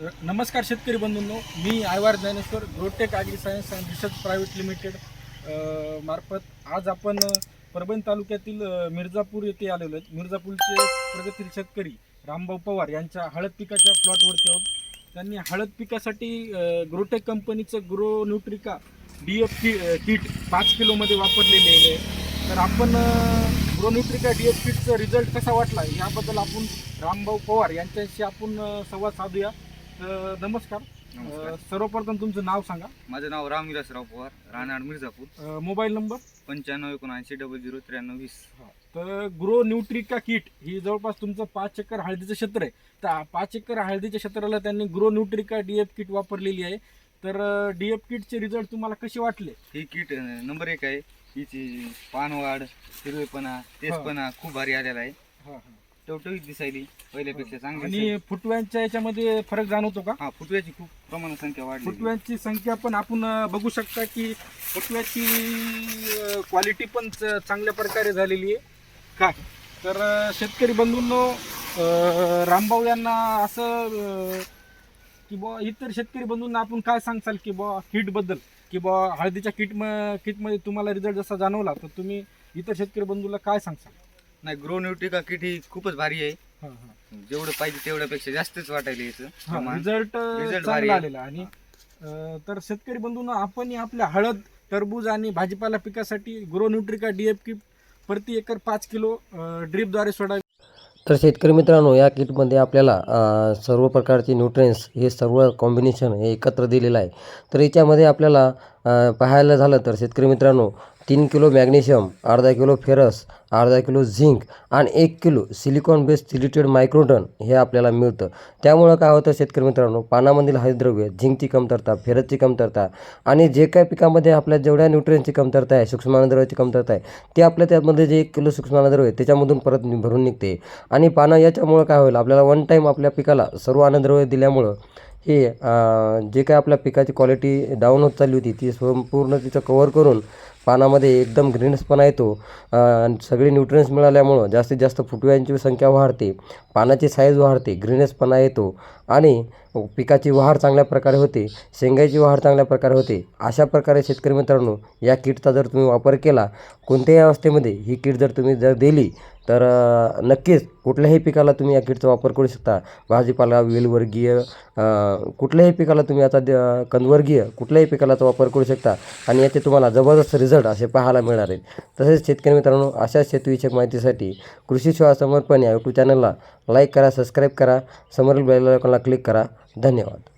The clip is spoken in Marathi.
नमस्कार शेतकरी बंधूंनो. मी Aiwar Dnyaneshwar Grotech agri science and research private limited मार्फत आज आपण परभणी तालुक्यातील मिर्जापूर मिर्झापूर येथे आलेलो आहेत. मिर्झापूरचे प्रगतील शेतकरी रामभाऊ पवार यांच्या हळद पिकाच्या प्लॉटवरती आहोत. त्यांनी हळद पिकासाठी ग्रोटेक कंपनीचं ग्रो न्यूट्रिका डी एफ की किट पाच किलोमध्ये वापरलेले आहे. तर आपण ग्रो न्यूट्रिका डी एफ किटचा रिझल्ट कसा वाटला? याबद्दल आपण रामभाऊ पवार यांच्याशी आपण संवाद साधूया. तर नमस्कार. सर्वप्रथम तुमचं नाव सांगा. माझं नाव राम विलासराव पवार राहणार मिर्झापूर. अ, मोबाईल नंबर? पंच्याण्णव एकोणऐंशी डबल झिरो त्र्याण्णव वीस. तर ग्रो न्यूट्रिका किट ही जवळपास तुमचं पाच एकर हळदीचं क्षेत्र आहे. तर पाच एकर हळदीच्या क्षेत्राला त्यांनी Gro Nutrica D F kit वापरलेली आहे. तर डी एफ किटचे रिझल्ट तुम्हाला कसे वाटले? ही किट अं, नंबर एक आहे. हिची पानवाढ हिरवेपणा तेजपणा खूप भारी आलेला आहे. टवटवीत दिसायली पहिल्यापेक्षा चांगली आणि. फुटव्यांच्या याच्यामध्ये फरक जाणवतो का? हा फुटव्याची खूप प्रमाणात संख्या वाढली फुटव्यांची संख्या पण आपण अ, बघू शकता की फुटव्याची क्वालिटी पण च- चांगल्या प्रकारे झालेली आहे. का तर अ, शेतकरी बंधूंनो अ, रामभाऊ यांना असं अ, की बुवा इतर शेतकरी बंधूंना आपण काय सांगसाल की बुवा किटबद्दल की बुवा हळदीच्या किट म किटमध्ये तुम्हाला रिझल्ट जसा जाणवला तर तुम्ही इतर शेतकरी बंधूला काय सांगसाल नाही ग्रो न्यूट्रिका किट ही खूपच भारी आहे. जेवढं पाहिजे तेवढ्यापेक्षा जास्तच वाटायला याचं प्रमाण. रिझल्ट Result भारी चांगला आहे. आलेला. आणि अं, तर शेतकरी बंधूंना आपण आपल्या हळद टरबूज आणि भाजीपाला पिकासाठी ग्रो न्यूट्रिका डीएफ की प्रति एकर पाच किलो ड्रीपद्वारे सोडावी. तर शेतकरी मित्रांनो या किटमध्ये आपल्याला अ, सर्व प्रकारचे न्यूट्रियन्स हे सर्व कॉम्बिनेशन हे एकत्र दिलेलं आहे. तर याच्यामध्ये आपल्याला अ, पाहायला झालं तर शेतकरी मित्रांनो तीन किलो मॅग्नेशियम अर्धा किलो फेरस अर्धा किलो झिंक आणि एक किलो सिलिकॉन बेस्ड सिलिटेड मायक्रोटन हे आपल्याला मिळतं. त्यामुळं काय होतं शेतकरी मित्रांनो पानामधील हरितद्रव्य झिंकची कमतरता फेरसची कमतरता आणि जे काय पिकामध्ये आपल्या जेवढ्या न्यूट्रियनची कमतरता आहे सूक्ष्मानद्रव्याची कमतरता आहे ते आपल्या त्यामध्ये जे एक किलो सूक्ष्मानद्रव्य आहे त्याच्यामधून परत भरून निघते. आणि पानं याच्यामुळं काय होईल आपल्याला वन टाईम आपल्या पिकाला सर्व अन्नद्रव्य दिल्यामुळं हे जे काय आपल्या पिकाची क्वालिटी डाऊन होत चालली होती ती संपूर्ण तिचं कवर करून पानामध्ये एकदम ग्रीनसपणा येतो. आणि सगळे न्यूट्रियन्स मिळाल्यामुळं जास्तीत जास्त फुटव्यांची संख्या वाढते पानाची साईज वाढते ग्रीनसपणा येतो. आणि हो, पिकाची वाढ चांगल्या प्रकारे होते शेंगाची वाढ चांगल्या प्रकारे होते. अशा प्रकारे शेतकरी मित्रांनो या किटचा जर तुम्ही वापर केला कोणत्याही अवस्थेमध्ये ही किट जर तुम्ही जर दिली तर नक्कीच कुठल्याही पिकाला तुम्ही या किटचा वापर करू शकता. भाजीपाला वेलवर्गीय कुठल्याही पिकाला तुम्ही आता द- कंदवर्गीय कुठल्याही पिकाला वापर करू शकता. आणि याचे तुम्हाला जबरदस्त रिझल्ट असे पाहायला मिळणार आहेत. तसेच शेतकरी मित्रांनो अशा शेतीविषयक माहितीसाठी कृषी सेवा समर्पण या यूट्यूब चॅनलला लाईक करा सबस्क्राईब करा. समोरील बेल आयकॉनला क्लिक करा. धन्यवाद.